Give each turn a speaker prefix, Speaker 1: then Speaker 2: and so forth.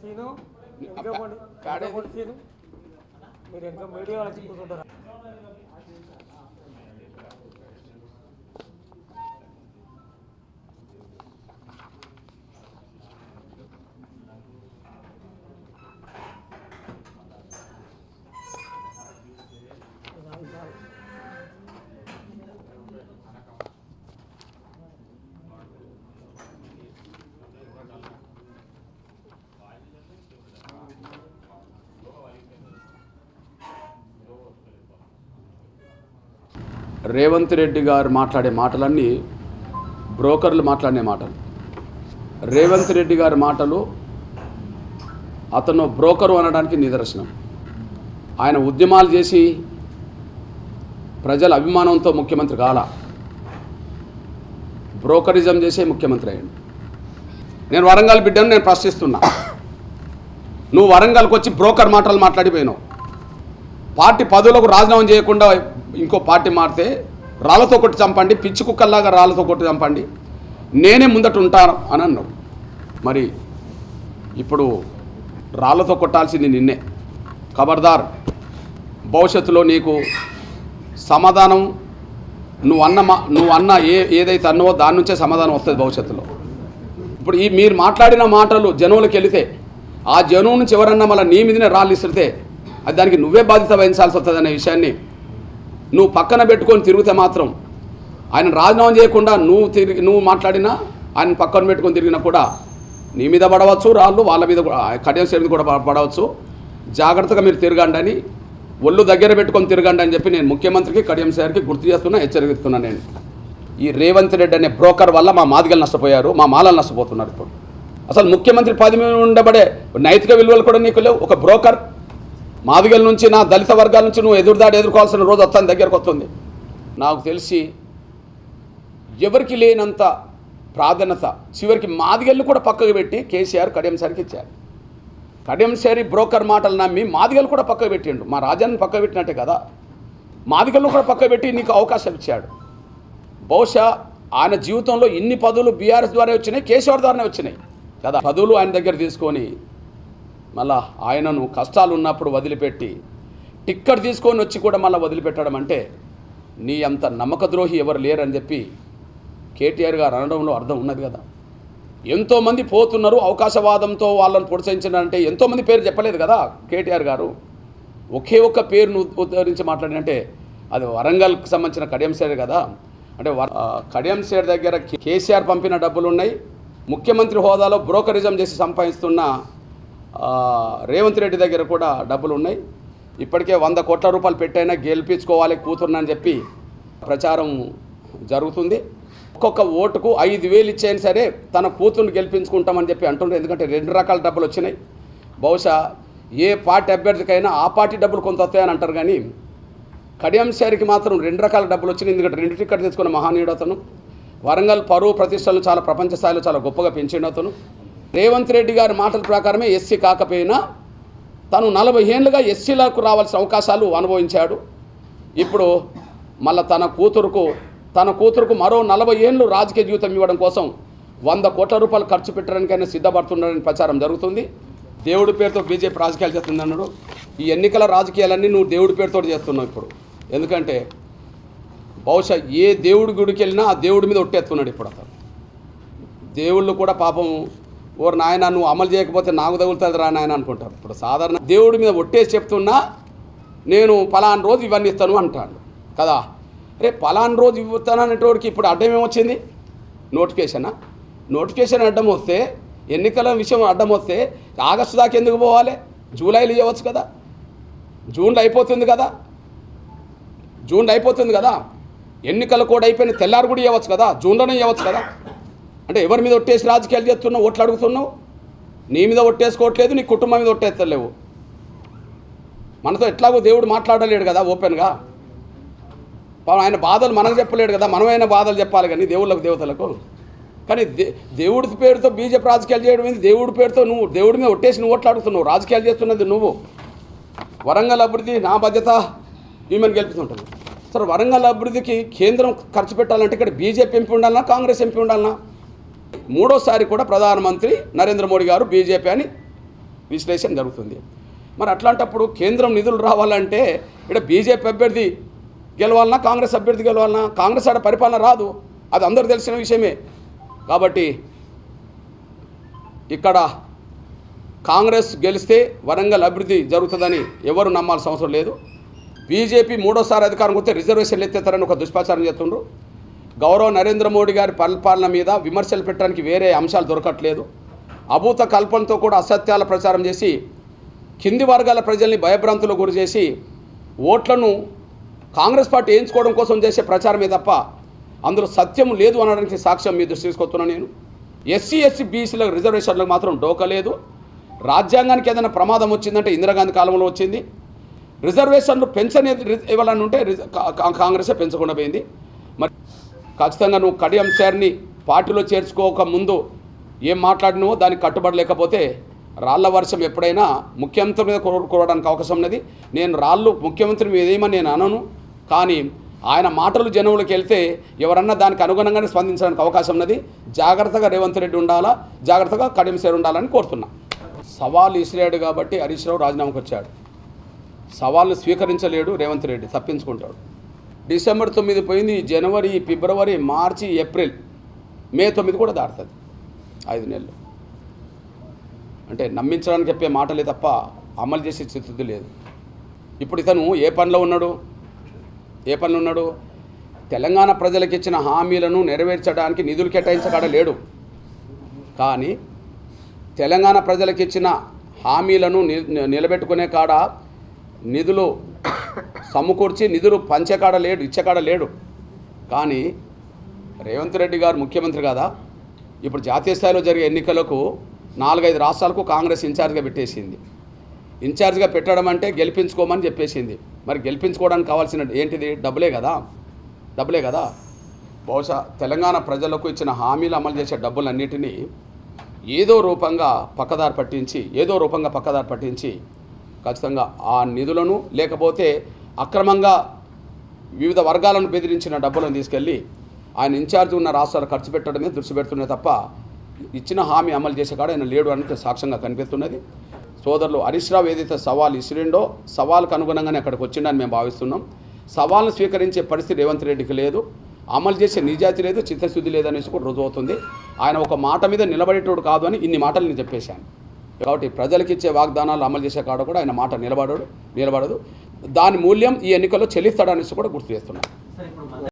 Speaker 1: Scene? ఇంకా scene. మీరు ఇంకా మీడియా వచ్చి కూర్చుంటారా?
Speaker 2: రేవంత్ రెడ్డి గారు మాట్లాడే మాటలన్నీ బ్రోకర్లు మాట్లాడే మాటలు. రేవంత్ రెడ్డి గారి మాటలు అతను బ్రోకరు అనడానికి నిదర్శనం. ఆయన ఉద్యమాలు చేసి ప్రజల అభిమానంతో ముఖ్యమంత్రి కాల. బ్రోకరిజం చేసే ముఖ్యమంత్రి అయ్యాడు. నేను వరంగల్ బిడ్డను నేను ప్రశ్నిస్తున్నా. నువ్వు వరంగల్కి వచ్చి బ్రోకర్ మాటలు మాట్లాడిపోయినావు. పార్టీ పదవులకు రాజీనామా చేయకుండా ఇంకో పార్టీ మారితే రాళ్ళతో కొట్టి చంపండి పిచ్చి కుక్కల్లాగా రాళ్ళతో కొట్టి చంపండి. నేనే ముందట ఉంటాను అని అన్నాడు మరి ఇప్పుడు రాళ్ళతో కొట్టాల్సింది నిన్నే. ఖబర్దార్ భవిష్యత్తులో నీకు సమాధానం నువ్వు అన్న మా నువ్వు అన్న ఏ ఏదైతే అన్నవో దాని నుంచే సమాధానం వస్తుంది భవిష్యత్తులో. ఇప్పుడు ఈ మీరు మాట్లాడిన మాటలు జనువులకు వెళితే ఆ జనువు నుంచి ఎవరన్నా మళ్ళీ నీ మీదనే రాళ్ళు ఇస్తే అది దానికి నువ్వే బాధ్యత వహించాల్సి వస్తుంది అనే విషయాన్ని నువ్వు పక్కన పెట్టుకొని తిరిగితే మాత్రం ఆయన రాజీనామా చేయకుండా నువ్వు తిరిగి నువ్వు మాట్లాడినా ఆయన పక్కన పెట్టుకొని తిరిగినా కూడా నీ మీద పడవచ్చు రాళ్ళు వాళ్ళ మీద కఠిన కడియం మీద కూడా పడవచ్చు. జాగ్రత్తగా మీరు తిరగండి అని ఒళ్ళు దగ్గర పెట్టుకొని తిరగండి అని చెప్పి నేను ముఖ్యమంత్రికి కడియం సార్కి గుర్తు చేస్తున్నా హెచ్చరిస్తున్నా నేను. ఈ రేవంత్ రెడ్డి అనే బ్రోకర్ వల్ల మా మాదిగలు నష్టపోయారు మా మాలలు నష్టపోతున్నారు ఇప్పుడు. అసలు ముఖ్యమంత్రి పదవి ఉండబడే నైతిక విలువలు కూడా నీకు లేవు. ఒక బ్రోకర్ మాదిగల నుంచి నా దళిత వర్గాల నుంచి నువ్వు ఎదురుదాడి ఎదుర్కోవాల్సిన రోజు వస్తాను దగ్గరకు వస్తుంది. నాకు తెలిసి ఎవరికి లేనంత ప్రాధాన్యత చివరికి మాదిగల్ని కూడా పక్కకు పెట్టి కేసీఆర్ కడియంసారికి ఇచ్చారు. కడియంసారి బ్రోకర్ మాటలు నమ్మి మాదిగలు కూడా పక్కకు పెట్టిండు. మా రాజాన్ని పక్కకు పెట్టినట్టే కదా. మాదిగలను కూడా పక్కకు పెట్టి నీకు అవకాశం ఇచ్చాడు. బహుశా ఆయన జీవితంలో ఇన్ని పదవులు బీఆర్ఎస్ ద్వారా వచ్చినాయి కేసీఆర్ ద్వారానే వచ్చినాయి కదా. పదవులు ఆయన దగ్గర తీసుకొని మళ్ళా ఆయనను కష్టాలు ఉన్నప్పుడు వదిలిపెట్టి టిక్కెట్ తీసుకొని వచ్చి కూడా మళ్ళీ వదిలిపెట్టడం అంటే నీ అంత నమ్మక ద్రోహి ఎవరు లేరని చెప్పి కేటీఆర్ గారు అనడంలో అర్థం ఉన్నది కదా. ఎంతోమంది పోతున్నారు అవకాశవాదంతో వాళ్ళని ప్రోత్సహించారంటే ఎంతోమంది పేరు చెప్పలేదు కదా కేటీఆర్ గారు. ఒకే ఒక్క పేరును ఉద్ధరించి మాట్లాడినంటే అది వరంగల్కి సంబంధించిన కడియం సేర్ కదా. అంటే వర- కడియం సేర్ దగ్గర కేసీఆర్ పంపిన డబ్బులు ఉన్నాయి ముఖ్యమంత్రి హోదాలో బ్రోకరిజం చేసి సంపాదిస్తున్న రేవంత్ రెడ్డి దగ్గర కూడా డబ్బులు ఉన్నాయి ఇప్పటికే వంద కోట్ల రూపాయలు పెట్టైనా గెలిపించుకోవాలి కూతురునని చెప్పి ప్రచారం జరుగుతుంది. ఒక్కొక్క ఓటుకు ఐదు వేలు ఇచ్చేయని సరే తన కూతురుని గెలిపించుకుంటామని చెప్పి అంటున్నారు. ఎందుకంటే రెండు రకాల డబ్బులు వచ్చినాయి. బహుశా ఏ పార్టీ అభ్యర్థికైనా ఆ పార్టీ డబ్బులు కొంత వస్తాయని అంటారు కానీ కడియం మాత్రం రెండు రకాల డబ్బులు వచ్చినాయి. ఎందుకంటే రెండు టికెట్ తీసుకున్న మహానీయుడు అతను. వరంగల్ పరువు ప్రతిష్టలు చాలా ప్రపంచ స్థాయిలో చాలా గొప్పగా పెంచిండు అతను. రేవంత్ రెడ్డి గారి మాటల ప్రకారమే ఎస్సీ కాకపోయినా తను నలభై ఏళ్ళుగా ఎస్సీలకు రావాల్సిన అవకాశాలు అనుభవించాడు. ఇప్పుడు మళ్ళా తన కూతురుకు తన కూతురుకు మరో నలభై ఏళ్ళు రాజకీయ జీవితం ఇవ్వడం కోసం వంద కోట్ల రూపాయలు ఖర్చు పెట్టడానికైనా సిద్ధపడుతున్నాడని ప్రచారం జరుగుతుంది. దేవుడి పేరుతో బీజేపీ రాజకీయాలు చేస్తుంది అన్నాడు. ఈ ఎన్నికల రాజకీయాలన్నీ నువ్వు దేవుడి పేరుతో చేస్తున్నావు ఇప్పుడు. ఎందుకంటే బహుశా ఏ దేవుడి గుడికి వెళ్ళినా ఆ దేవుడి మీద ఒట్టేస్తున్నాడు ఇప్పుడు అతను. దేవుళ్ళు కూడా పాపం ఓరు నాయన నువ్వు అమలు చేయకపోతే నాకు తగులుతుంది రా నాయన అనుకుంటారు. ఇప్పుడు సాధారణ దేవుడి మీద ఒట్టేసి చెప్తున్నా నేను పలానా రోజు ఇవన్నీ ఇస్తాను అంటాడు. కదా? రే పలానా రోజు ఇవ్వతాను అనేటోడికి ఇప్పుడు అడ్డం ఏమొచ్చింది? నోటిఫికేషనా? నోటిఫికేషన్ అడ్డం వస్తే ఎన్నికల విషయం అడ్డం వస్తే ఆగస్టు దాకా ఎందుకు పోవాలి? జూలైలో ఇవ్వచ్చు కదా? జూన్లో అయిపోతుంది కదా? జూన్లో అయిపోతుంది కదా? ఎన్నికలు కూడా అయిపోయిన తెల్లారు కూడా ఇవ్వచ్చు కదా? జూన్లోనే ఇవ్వచ్చు కదా? అంటే ఎవరి మీద ఒట్టేసి రాజకీయాలు చేస్తున్నావు ఓట్లు అడుగుతున్నావు? నీ మీద ఒట్టేసుకోవట్లేదు నీ కుటుంబం మీద ఒట్టేస్తలేవు. మనతో ఎట్లాగో దేవుడు మాట్లాడలేడు కదా ఓపెన్గా. ఆయన బాధలు మనకు చెప్పలేడు కదా మనమైనా బాధలు చెప్పాలి కానీ దేవుళ్ళకు దేవతలకు. కానీ దే దేవుడి పేరుతో బీజేపీ రాజకీయాలు చేయడం ఏంది? దేవుడి పేరుతో నువ్వు దేవుడి మీద ఒట్టేసి నువ్వు ఓట్లాడుతున్నావు రాజకీయాలు చేస్తున్నది నువ్వు. వరంగల్ అభివృద్ధి నా బాధ్యత ఈమెను గెలుపుతుంటుంది సార్ వరంగల్ అభివృద్ధికి కేంద్రం ఖర్చు పెట్టాలంటే ఇక్కడ బీజేపీ ఎంపీ ఉండాలన్నా కాంగ్రెస్ ఎంపీ ఉండాలన్నా మూడోసారి కూడా ప్రధానమంత్రి నరేంద్ర మోడీ గారు బీజేపీ అని విశ్లేషణ జరుగుతుంది. మరి అట్లాంటప్పుడు కేంద్రం నిధులు రావాలంటే ఇక్కడ బీజేపీ అభ్యర్థి గెలవాలన్నా కాంగ్రెస్ అభ్యర్థి గెలవాలన్నా కాంగ్రెస్ ఆడ పరిపాలన రాదు. అది అందరూ తెలిసిన విషయమే. కాబట్టి ఇక్కడ కాంగ్రెస్ గెలిస్తే వరంగల్ అభివృద్ధి జరుగుతుందని ఎవరు నమ్మాల్సిన అవసరం లేదు. బీజేపీ మూడోసారి అధికారం వస్తే రిజర్వేషన్లు ఎత్తేస్తారని ఒక దుష్ప్రచారం చేస్తుండ్రు. గౌరవ నరేంద్ర మోడీ గారి పరిపాలన మీద విమర్శలు పెట్టడానికి వేరే అంశాలు దొరకట్లేదు. అభూత కల్పనతో కూడా అసత్యాల ప్రచారం చేసి కింది వర్గాల ప్రజల్ని భయభ్రాంతులకు గురి చేసి ఓట్లను కాంగ్రెస్ పార్టీ వేయించుకోవడం కోసం చేసే ప్రచారమే తప్ప అందులో సత్యం లేదు అనడానికి సాక్ష్యం మీ దృష్టి తీసుకొస్తున్నాను నేను. ఎస్సీ ఎస్సీ బీసీలకు రిజర్వేషన్లకు మాత్రం డోకలేదు రాజ్యాంగానికి ఏదైనా ప్రమాదం వచ్చిందంటే ఇందిరాగాంధీ కాలంలో వచ్చింది. రిజర్వేషన్లు పెంచని ఇవ్వాలని ఉంటే కాంగ్రెసే పెంచకుండా పోయింది. మరి ఖచ్చితంగా నువ్వు కడియం సార్ని పార్టీలో చేర్చుకోక ముందు ఏం మాట్లాడినవో దానికి కట్టుబడి లేకపోతే రాళ్ళ వర్షం ఎప్పుడైనా ముఖ్యమంత్రి మీద కుర- అవకాశం ఉన్నది. నేను రాళ్ళు ముఖ్యమంత్రి మీద ఏమని నేను అనను. కానీ ఆయన మాటలు జనములకు వెళ్తే ఎవరన్నా దానికి అనుగుణంగానే స్పందించడానికి అవకాశం ఉన్నది. జాగ్రత్తగా రేవంత్ రెడ్డి ఉండాలా? జాగ్రత్తగా కడియం సార్ ఉండాలని కోరుతున్నా. సవాల్ ఇసిరాడు కాబట్టి హరీష్ రావు రాజీనామాకు వచ్చాడు. సవాళ్ళు స్వీకరించలేడు రేవంత్ రెడ్డి తప్పించుకుంటాడు. డిసెంబర్ తొమ్మిది పోయింది జనవరి ఫిబ్రవరి మార్చి ఏప్రిల్. మే తొమ్మిది కూడా దాటుతుంది. ఐదు నెలలు. అంటే నమ్మించడానికి చెప్పే మాటలే తప్ప అమలు చేసే స్థితి లేదు. ఇప్పుడు ఇతను ఏ పనిలో ఉన్నాడు? ఏ పనిలో ఉన్నాడు? తెలంగాణ ప్రజలకు ఇచ్చిన హామీలను నెరవేర్చడానికి నిధులు కేటాయించకాడ లేడు. కానీ తెలంగాణ ప్రజలకు ఇచ్చిన హామీలను ని- నిలబెట్టుకునే కాడ నిధులు సమకూర్చి నిధులు పంచేకాడ లేడు ఇచ్చేకాడ లేడు. కానీ రేవంత్ రెడ్డి గారు ముఖ్యమంత్రి కదా. ఇప్పుడు జాతీయ స్థాయిలో జరిగే ఎన్నికలకు నాలుగైదు రాష్ట్రాలకు కాంగ్రెస్ ఇన్ఛార్జ్గా పెట్టేసింది. ఇన్ఛార్జ్గా పెట్టడం అంటే గెలిపించుకోమని చెప్పేసింది. మరి గెలిపించుకోవడానికి కావాల్సిన ఏంటిది? డబ్బులే కదా. డబ్బులే కదా. బహుశా తెలంగాణ ప్రజలకు ఇచ్చిన హామీలు అమలు చేసే డబ్బులన్నిటినీ ఏదో రూపంగా పక్కదారి పట్టించి ఏదో రూపంగా పక్కదారి పట్టించి ఖచ్చితంగా ఆ నిధులను లేకపోతే అక్రమంగా వివిధ వర్గాలను బెదిరించిన డబ్బులను తీసుకెళ్ళి ఆయన ఇన్ఛార్జ్ ఉన్న రాష్ట్రాలు ఖర్చు పెట్టడమే దృష్టి పెడుతున్నాయి తప్ప ఇచ్చిన హామీ అమలు చేసే కాడ ఆయన లేడు అనేది సాక్ష్యంగా కనిపిస్తున్నది. సోదరులు హరీష్ రావు ఏదైతే సవాల్ ఇసిరిండో సవాల్కు అనుగుణంగానే అక్కడికి వచ్చిండని మేము భావిస్తున్నాం. సవాల్ను స్వీకరించే పరిస్థితి రేవంత్ రెడ్డికి లేదు. అమలు చేసే నిజాతి లేదు చిత్తశుద్ధి లేదనేసి కూడా రుజువు అవుతుంది. ఆయన ఒక మాట మీద నిలబడేటోడు కాదు అని ఇన్ని మాటలు నేను చెప్పేశాను. కాబట్టి ప్రజలకు ఇచ్చే వాగ్దానాలు అమలు చేసే కాడ కూడా ఆయన మాట నిలబడడు నిలబడదు. దాని మూల్యం ఈ ఎన్నికల్లో చెల్లిస్తాడనేసి కూడా గుర్తు చేస్తున్నాను